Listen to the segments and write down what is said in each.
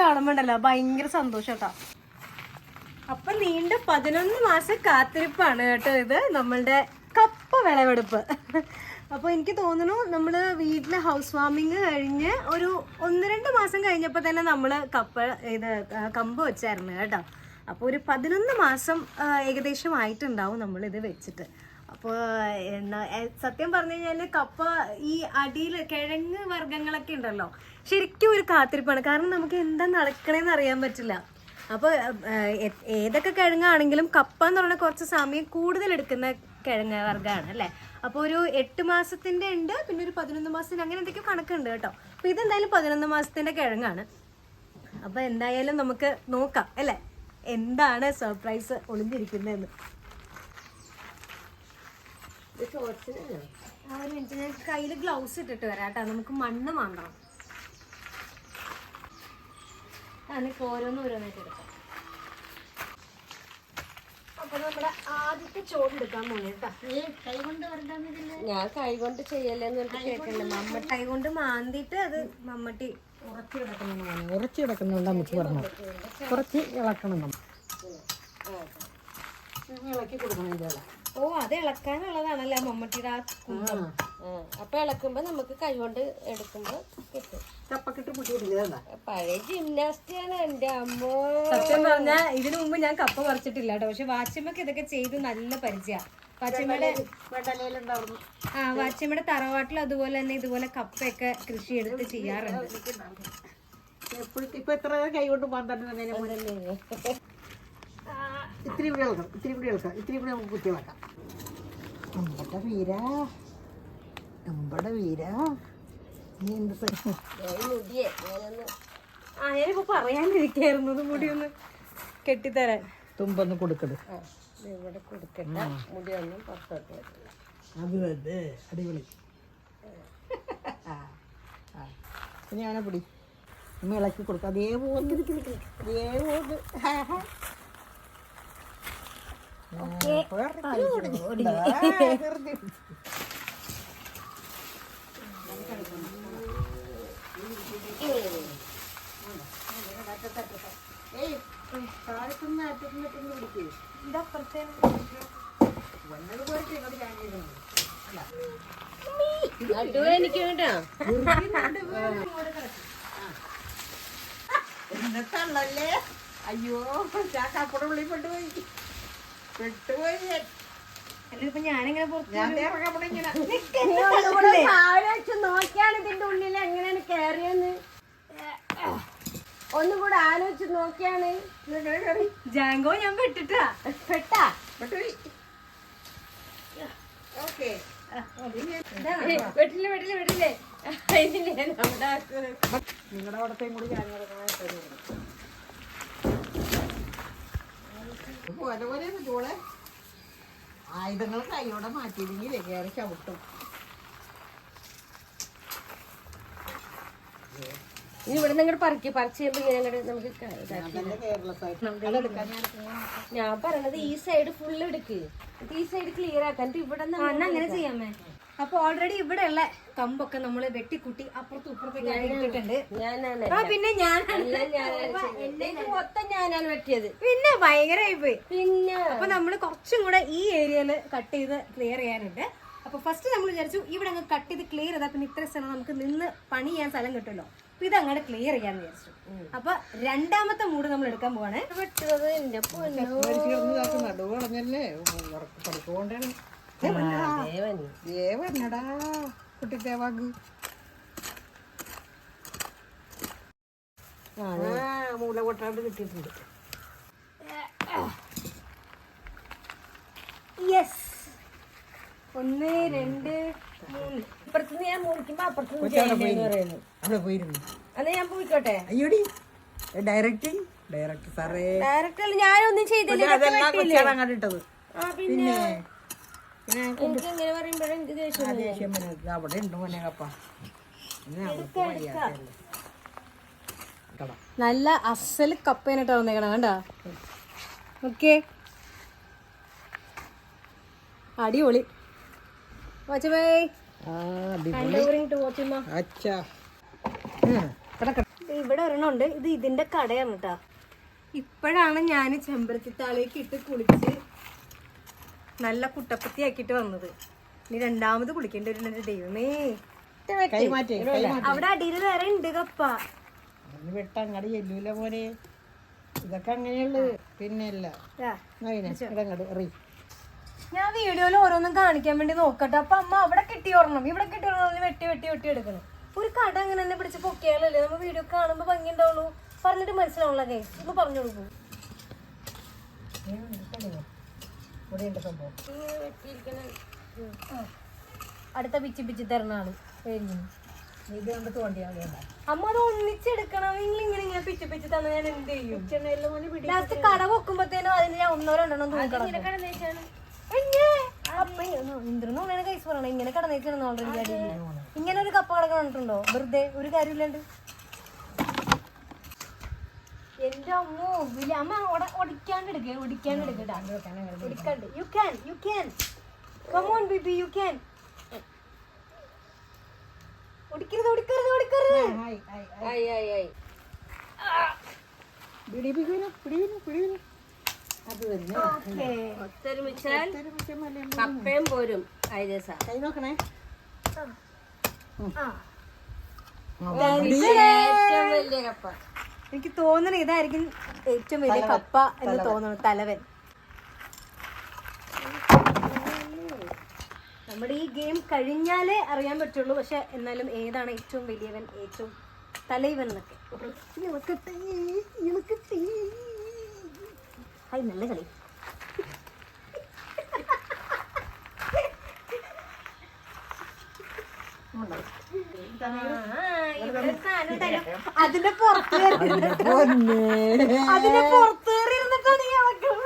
കാണുമ്പോണ്ടല്ലോ ഭയങ്കര സന്തോഷം കേട്ടോ അപ്പൊ നീണ്ട പതിനൊന്ന് മാസം കാത്തിരിപ്പാണ് കേട്ടോ ഇത് നമ്മളുടെ കപ്പ വിളവെടുപ്പ്. അപ്പൊ എനിക്ക് തോന്നുന്നു നമ്മൾ വീട്ടിലെ ഹൗസ് വാമിങ് കഴിഞ്ഞ് ഒരു ഒന്ന് രണ്ട് മാസം കഴിഞ്ഞപ്പോ തന്നെ നമ്മൾ കപ്പ ഇത് കമ്പ് വെച്ചായിരുന്നു കേട്ടോ. അപ്പോൾ ഒരു പതിനൊന്ന് മാസം ഏകദേശം ആയിട്ടുണ്ടാവും നമ്മൾ ഇത് വെച്ചിട്ട്. അപ്പോൾ എന്നാ സത്യം പറഞ്ഞു കഴിഞ്ഞാൽ കപ്പ ഈ അടിയിൽ കിഴങ്ങ് വർഗങ്ങളൊക്കെ ഉണ്ടല്ലോ. ശരിക്കും ഒരു കാത്തിരിപ്പാണ്. കാരണം നമുക്ക് എന്താ നടക്കണേന്ന് അറിയാൻ പറ്റില്ല. അപ്പോൾ ഏതൊക്കെ കിഴങ്ങാണെങ്കിലും കപ്പ എന്ന് പറഞ്ഞാൽ കുറച്ച് സമയം കൂടുതൽ എടുക്കുന്ന കിഴങ്ങ് വർഗമാണ് അല്ലേ? അപ്പോൾ ഒരു എട്ട് മാസത്തിന്റെ ഉണ്ട് പിന്നെ ഒരു പതിനൊന്ന് മാസത്തിന് അങ്ങനെ എന്തൊക്കെയോ കണക്കുണ്ട് കേട്ടോ. അപ്പോൾ ഇതെന്തായാലും പതിനൊന്ന് മാസത്തിന്റെ കിഴങ്ങാണ്. അപ്പോൾ എന്തായാലും നമുക്ക് നോക്കാം അല്ലേ? എന്താണ് സർപ്രൈസ് ഒളിഞ്ഞിരിക്കുന്നതെന്ന്. ഒരു മിനിറ്റ് ഞാൻ കയ്യിൽ ഗ്ലൗസ് ഇട്ടിട്ട് വരാം കേട്ടോ. നമുക്ക് മണ്ണ് വാങ്ങണം അതിന് ഓരോന്ന് ഓരോന്നായിട്ട് എടുക്കാം. അപ്പൊ നമ്മുടെ ആദ്യത്തെ ചോറെടുക്കാൻ പോണേ കേട്ടോ. ഞാൻ കൈ കൊണ്ട് ചെയ്യല്ലെന്ന് പറഞ്ഞിട്ട് മമ്മട്ടി കൈ കൊണ്ട് മാന്തിട്ട് അത് മമ്മട്ടി ഉറച്ചു കിടക്കണം ഉറച്ചു കിടക്കുന്നുണ്ട് അമ്മച്ചി പറഞ്ഞു കുറച്ച് ഇളക്കണം നമ്മൾ ഇളക്കി കൊടുക്കണം ഇതേപോലെ. ഓ അത് ഇളക്കാനുള്ളതാണല്ലേ മമ്മട്ടിയുടെ ആ കുമ്പം അപ്പൊ ഇളക്കുമ്പോ നമുക്ക് കൈ കൊണ്ട് എടുക്കുമ്പോ കിട്ടും. പഴയ ജിംനാസ്റ്റിയാണ് എന്റെ അമ്മോ. സത്യം പറഞ്ഞാ ഇതിനു മുമ്പ് ഞാൻ കപ്പ പറിച്ചിട്ടില്ല കേട്ടോ. പക്ഷെ വാച്ചിമ്മക്ക് ഇതൊക്കെ ചെയ്ത് നല്ല പരിചയ. വാച്ചിമ്മയുടെ ആ വാച്ചമ്മയുടെ തറവാട്ടിൽ അതുപോലെ തന്നെ ഇതുപോലെ കപ്പയൊക്കെ കൃഷി എടുത്ത് ചെയ്യാറുണ്ട് ഇപ്പൊ എത്ര കൈ കൊണ്ട് തന്നെ ഇത്തിരി കൂടി ഇളക്കാം ഇത്തിരി കൂടി ഇളക്കാം ഇത്തിരി കൂടി നമുക്ക് കുത്തി ഇളക്കാം നമ്മുടെ വീര. നമ്മുടെ വീര. നീ എന്ത് മുടിയെ ആ ഞാനിപ്പോ പറയാനിരിക്കായിരുന്നു. ഇത് മുടി ഒന്ന് കെട്ടിത്തരാൻ. തുമ്പൊന്ന് കൊടുക്കട്. ഇവിടെ കൊടുക്കണ്ട മുടിയൊന്നും പുറത്തോട്ട്. അത് തന്നെ അടിപൊളി. ഇനി വേണേ പിടി. ഇളക്കി കൊടുക്കാം. അതേപോലെ അതേപോലെ നടുവ് എനിക്ക് കേട്ടോ എന്നിട്ടല്ലേ അയ്യോ ചാക്കാപ്പുറം ഉള്ളിൽ പെട്ടുപോയി പെട്ടുപോയി ഞാൻ. അല്ലിപ്പോ ഞാനിങ്ങനെ പുറത്ത് ഞാൻ ദേ ഇറങ്ങാൻ പോണെ ഇങ്ങനെ ആലോചിച്ച് നോക്കിയാണ് ഇതിന്റെ ഉള്ളിൽ എങ്ങനെയാണ് കയറിയെന്ന് ഒന്നും കൂടെ ആലോചിച്ച് നോക്കിയാണ്. ജാങ്കോ ഞാൻ പെട്ടിട്ടാ. പെട്ടാ? പെട്ടുപോയി ഓക്കെ. വെട്ടില്ലേ വെട്ടില്ലേ വെട്ടില്ലേ ഇതില്ലേ നമ്മുടെ നിങ്ങളുടെ അവിടത്തെയും കൂടി ഞാൻ കിടക്കണ പോലെ പോലെ ചോളെ ആയുധങ്ങൾ കൈയോടെ മാറ്റിയില്ലെങ്കിൽ കയറി ചവിട്ടും. ഇനി ഇവിടെ നിങ്ങൾ പറിക്ക് പറിച്ച് കഴിയുമ്പോ ഇങ്ങനെ അങ്ങോട്ട് നമുക്ക് ഞാൻ പറഞ്ഞത് പറയണത് ഈ സൈഡ് ഫുള്ള് എടുക്ക്. ഈ സൈഡ് ക്ലിയർ ആക്കാൻ ഇവിടെ അങ്ങനെ ചെയ്യാമേ അപ്പൊ ഓൾറെഡി ഇവിടെയുള്ള കമ്പൊക്കെ നമ്മൾ വെട്ടിക്കുട്ടി അപ്പുറത്തും ഇപ്പുറത്തേക്ക് ഇട്ടിട്ടുണ്ട്. പിന്നെ ഞാനാണ്. മൊത്തം ഞാനാണ് വെട്ടിയത്. പിന്നെ ഭയങ്കരമായി പോയി. പിന്നെ? അപ്പൊ നമ്മൾ കുറച്ചും കൂടെ ഈ ഏരിയയിൽ കട്ട് ചെയ്ത് ക്ലിയർ ചെയ്യാനുണ്ട്. അപ്പൊ ഫസ്റ്റ് നമ്മൾ വിചാരിച്ചു ഇവിടെ അങ്ങ് കട്ട് ചെയ്ത് ക്ലിയർ ചെയ്താൽ പിന്നെ ഇത്ര സ്ഥലം നമുക്ക് നിന്ന് പണി ചെയ്യാൻ സ്ഥലം കിട്ടുമല്ലോ. അപ്പൊ ഇത് അങ്ങോട്ട് ക്ലിയർ ചെയ്യാൻ വിചാരിച്ചു. അപ്പൊ രണ്ടാമത്തെ മൂട് നമ്മൾ എടുക്കാൻ പോവാണ്. വെട്ടുന്നത് എന്റെ കുട്ടി ദേവാഗ് ആ മൂല കൊട്ടാണ്ട് കിട്ടിയിട്ടുണ്ട്. യെസ് ഒന്ന് രണ്ട് മൂന്ന്. ഇപ്പുറത്തുനിന്ന് ഞാൻ മുറിക്കുമ്പോ അപ്പുറത്തുനിന്ന് അവിടെ പോയിരുന്നു. അന്ന് ഞാൻ പോയിക്കോട്ടെ? അയ്യോടി. ഡയറക്റ്റിംഗ് ഡയറക്ടർ സാറേ. ഡയറക്ടർ ഞാനൊന്നും ചെയ്തില്ല. അതെല്ലാം കൊച്ചാണ് അങ്ങോട്ട് ഇട്ടത്. പിന്നെ? പിന്നെ എനിക്ക് ഇങ്ങനെ പറയുമ്പോഴേ എനിക്ക് ദേഷ്യം ആ ദേഷ്യം വന്നത് അവിടെ ഉണ്ട് മോനെ കപ്പ. നല്ല അസൽ കപ്പേനിട്ട് വന്നേക്കണം കണ്ട? ഓക്കെ അടിപൊളി. ഇവിടെ ഒരെണ്ണം ഉണ്ട് ഇത് ഇതിന്റെ കടയാണ് കേട്ടാ. ഇപ്പോഴാണ് ഞാൻ ചെമ്പരത്തിത്താളിലേക്ക് ഇട്ട് കുളിച്ച് നല്ല കുട്ടപ്പത്തി ആക്കിയിട്ട് വന്നത്. ഇനി രണ്ടാമത് കുളിക്കേണ്ടി വരുന്നുണ്ട് ദൈവമേ. അവിടെ അടിയിൽ വേറെ ഉണ്ട് കപ്പ. വിട്ട ചെല്ലൂല മോനെ. ഇതൊക്കെ അങ്ങനെയുള്ളത് പിന്നെ ഞാൻ വീഡിയോയിൽ ഓരോന്നും കാണിക്കാൻ വേണ്ടി നോക്കട്ടെ. അപ്പൊ അമ്മ അവിടെ കിട്ടി ഓർണം ഇവിടെ കിട്ടി ഓർണം വെട്ടി വെട്ടി വെട്ടി എടുക്കണം. ഒരു കട അങ്ങനെ തന്നെ പിടിച്ച് പൊക്കിയാലല്ലേ നമ്മൾ വീഡിയോ കാണുമ്പോ ഭംഗി ഉണ്ടാവുള്ളൂ. പറഞ്ഞിട്ട് മനസ്സിലാവുള്ള കൈ ഒന്ന് പറഞ്ഞു കൊടുക്കൂ സംഭവം. അടുത്ത പിച്ചി പിച്ചി തരണാണ്. ഇത് കൊണ്ട് തോണ്ടിയാൽ വേണ്ട. അമ്മ അത് ഒന്നിച്ചെടുക്കണം. നിങ്ങൾ ഇങ്ങനെ ഇങ്ങനെ പിച്ചി പിച്ചി തന്നെ ഞാൻ എന്ത് ചെയ്യും? ലാസ്റ്റ് കട വെക്കുമ്പോഴത്തേനും അതിന് ഞാൻ ഒന്നോ രണ്ടെണ്ണം തൂക്കണം ഇന്ദ്രന്ന് കൈസ് പറയണം. ഇങ്ങനെ അടിയിൽ ഇങ്ങനെ ഒരു കപ്പ കടക്കണിട്ടുണ്ടോ വെറുതെ ഒരു കാര്യമില്ലാണ്ട് എന്റെ അമ്മോ വലിയ അമ്മ ഒട- ഒടിക്കാണ്ട് എടുക്കുക ഒടിക്കാണ്ട് എടുക്കട്ടാ ഒടിക്കാണ്ട് you can you can come on baby you can ഒടിക്കരുത് ഒടിക്കരുത് ഒടിക്കരുത് പിടിപ്പിക്കൂല പിടിവിന് പിടിവിന് അത് ഓക്കേ. ഒത്തൊരുമിച്ചാൽ കപ്പയും പോരും ഐരസ. കൈ നോക്കണേ. ആ. ഏറ്റവും വലിയ കപ്പ. എനിക്ക് തോന്നണ ഇതായിരിക്കും ഏറ്റവും വലിയ കപ്പ എന്ന് തോന്നുന്നു തലവൻ. നമ്മുടെ ഈ ഗെയിം കഴിഞ്ഞാലേ അറിയാൻ പറ്റുള്ളൂ. പക്ഷെ എന്നാലും ഏതാണ് ഏറ്റവും വലിയവൻ ഏറ്റവും തലൈവൻ എന്നൊക്കെ. ഹായ് നല്ല കളി. ഉണ്ടല്ലോ. അതിന്റെ പുറത്ത് അതിന്റെ പുറത്ത് കയറി നീ ഇളക്കം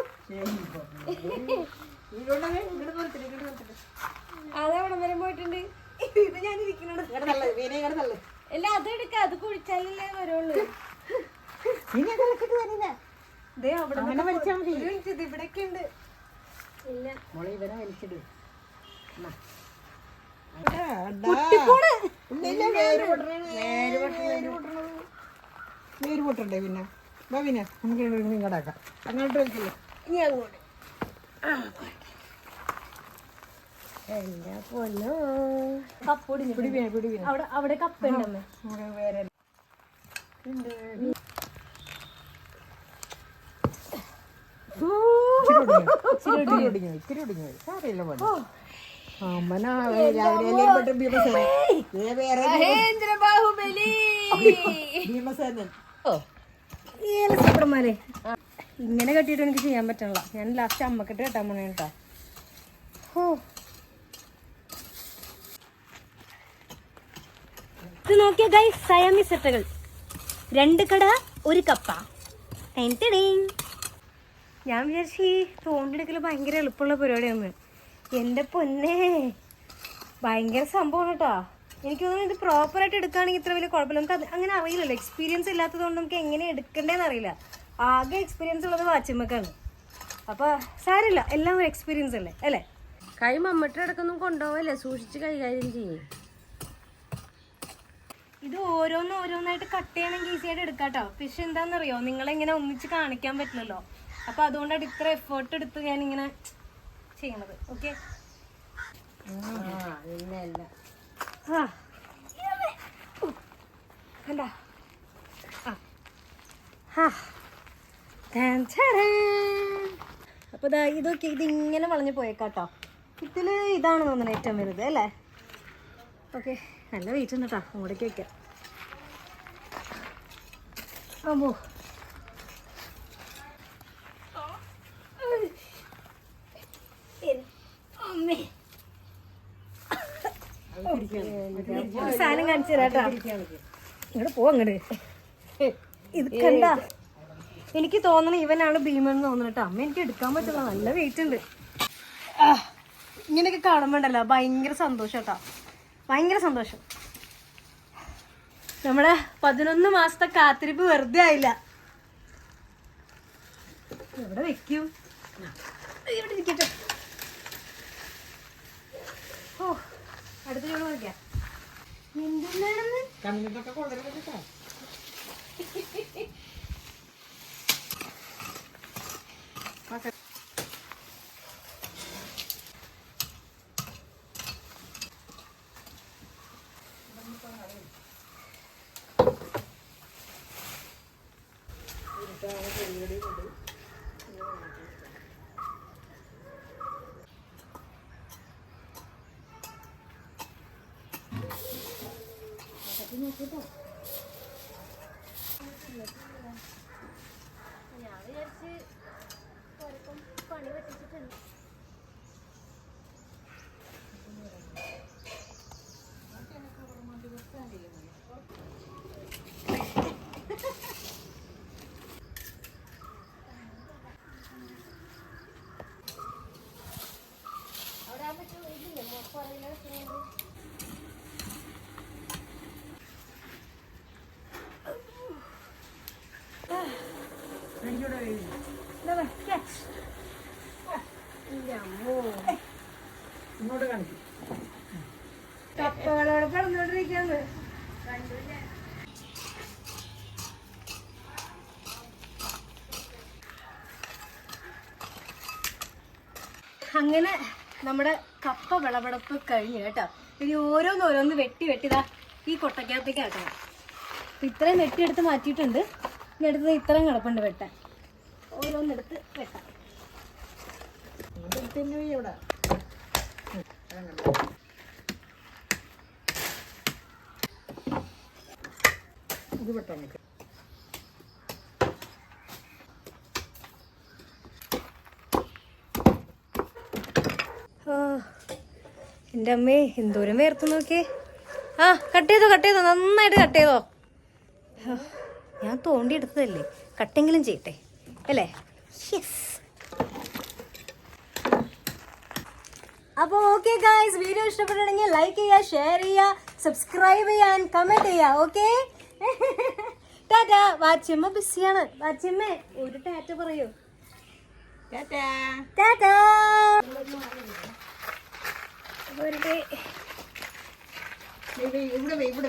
അതവിടെ വരെ പോയിട്ടുണ്ട് ഇത് ഞാൻ ഇരിക്കുന്നുണ്ട് അല്ല എടുക്ക അത് കുഴിച്ചാലല്ലേ വരുള്ളൂ ഇവിടെയൊക്കെ ഉണ്ട് ഇല്ല. ഇവരെ വലിച്ചിട് വേര് പൊട്ടണ്ടേ പിന്നെ? വാ പിന്നെ നമുക്ക് ഇങ്ങോട്ടാക്കാം അങ്ങോട്ട് വലിച്ചില്ല ഇനി അങ്ങോട്ട്. എന്റെ പൊന്നോ. കപ്പൊടി അവിടെ അവിടെ കപ്പ ഉണ്ടമ്മേ വേറെ ഇത്തിരി ഒടിഞ്ഞു ഇത്തിരി ഒടിഞ്ഞു സാരമില്ല പോലെ ഭീമസേനൻ. ഇങ്ങനെ കെട്ടിയിട്ട് എനിക്ക് ചെയ്യാൻ പറ്റണില്ല. ഞാൻ ലാസ്റ്റ് അമ്മക്കിട്ട് കെട്ടാൻ പോണേ കേട്ടോ ഓ ഇത് നോക്കിയ ഗൈ സയാമി സെറ്റകൾ രണ്ട് കട ഒരു കപ്പ. ഞാൻ വിചാരിച്ചു ഈ തോണ്ടെടുക്കൽ ഭയങ്കര എളുപ്പമുള്ള പരിപാടിയാണ് എന്റെ പൊന്നേ. ഭയങ്കര സംഭവമാണ് കേട്ടോ എനിക്ക് തോന്നുന്നു ഇത് പ്രോപ്പറായിട്ട് എടുക്കുകയാണെങ്കിൽ ഇത്ര വലിയ കുഴപ്പമില്ല. നമുക്ക് അത് അങ്ങനെ അറിയില്ലല്ലോ. എക്സ്പീരിയൻസ് ഇല്ലാത്തതുകൊണ്ട് നമുക്ക് എങ്ങനെ എടുക്കണ്ടേന്ന് അറിയില്ല. ആകെ എക്സ്പീരിയൻസ് ഉള്ളത് വാച്ചിമ്മക്കാണ് അപ്പോൾ സാരില്ല എല്ലാം ഒരു എക്സ്പീരിയൻസ് അല്ലേ? അല്ലേ? കൈ മമ്മട്ടി അടക്കൊന്നും കൊണ്ടുപോവല്ലേ? സൂക്ഷിച്ച് കൈകാര്യം ചെയ്യേ. ഇത് ഓരോന്ന് ഓരോന്നായിട്ട് കട്ട് ചെയ്യണമെങ്കിൽ ഈസി ആയിട്ട് എടുക്കാം കേട്ടോ പക്ഷെ എന്താണെന്നറിയോ? നിങ്ങളെങ്ങനെ ഒന്നിച്ച് കാണിക്കാൻ പറ്റില്ലല്ലോ. അപ്പൊ അതുകൊണ്ടാണ് ഇത്ര എഫേർട്ട് എടുത്ത് ഞാൻ ചെയ്യണത് ഓക്കെ കണ്ടാ. അപ്പൊ ദാ ഇതൊക്കെ ഇതിങ്ങനെ വളഞ്ഞു പോയേക്കാട്ടോ. ഇതിൽ ഇതാണ് തോന്നുന്നത് ഏറ്റവും വലുത് അല്ലേ? ഓക്കെ നല്ല വെയിറ്റ് ഉണ്ട് കേട്ടോ അങ്ങോട്ടേക്ക് വെക്കാം. അമ്മോ അമ്മേ ഒരു സാധനം കാണിച്ചു തരാട്ടാ ഇങ്ങോട്ട് പോ അങ്ങോട്ട് ഇത് കണ്ട? എനിക്ക് തോന്നണ ഇവനാണ് ഭീമൻ എന്ന് തോന്നണ കേട്ടോ. അമ്മ എനിക്ക് എടുക്കാൻ പറ്റുന്ന നല്ല വെയിറ്റ് ഉണ്ട്. ഇങ്ങനെയൊക്കെ കാണുമ്പോണ്ടല്ലോ ഭയങ്കര സന്തോഷം കേട്ടോ. ഭയങ്കര സന്തോഷം. നമ്മുടെ പതിനൊന്ന് മാസത്തെ കാത്തിരിപ്പ് വെറുതെ ആയില്ല. എവിടെ വെക്കും? ഇവിടെ ഇരിക്കട്ടെ. ഓ. അടുത്ത ചോറ് വയ്ക്കാം എന്തിനാണെന്ന് കമ്മിനൊക്കെ കൊണ്ടുവരുന്നത് കേട്ടോ നോക്കിട്ടോ ഞാൻ വിചാരിച്ച് കുഴപ്പം പണി പറ്റിച്ചിട്ടുണ്ട് അവിടെ ഇങ്ങോട്ട് കപ്പകളോട് അങ്ങനെ നമ്മുടെ കപ്പ വിളവെടുപ്പ് കഴിഞ്ഞു കേട്ടോ. ഇനി ഓരോന്ന് വെട്ടി വെട്ടിതാ ഈ കൊട്ടക്കകത്തേക്ക് ആക്കണം ഇത്രയും വെട്ടിയെടുത്ത് മാറ്റിയിട്ടുണ്ട്. ഇനി അടുത്തത് ഇത്രയും കിടപ്പുണ്ട് വെട്ടാൻ. ഓരോന്നെടുത്ത് വെക്കാം. ഇവിടെ. ഇത് പെട്ടെന്ന് നിൽക്കും എന്റെ അമ്മേ എന്തോരം വേർത്ത് നോക്കിയേ. ആ കട്ട് ചെയ്തോ കട്ട് ചെയ്തോ നന്നായിട്ട് കട്ട് ചെയ്തോ. ഞാൻ തോണ്ടി എടുത്തതല്ലേ? കട്ടെങ്കിലും ചെയ്യട്ടെ. അല്ലേ? യെസ് അപ്പോൾ ഓക്കെ ഗായ്സ് വീഡിയോ ഇഷ്ടപ്പെട്ടിട്ടുണ്ടെങ്കിൽ ലൈക്ക് ചെയ്യുക ഷെയർ ചെയ്യുക സബ്സ്ക്രൈബ് ചെയ്യാൻ കമന്റ് ചെയ്യുക ഓക്കെ ടാറ്റ വാച്ചമ്മ ബിസിയാണ് വാച്ചിമ്മ ഒരു ടാറ്റ പറയൂ. ടാറ്റാ ടാറ്റ ഇവിടെ ഇവിടെ ഇവിടെ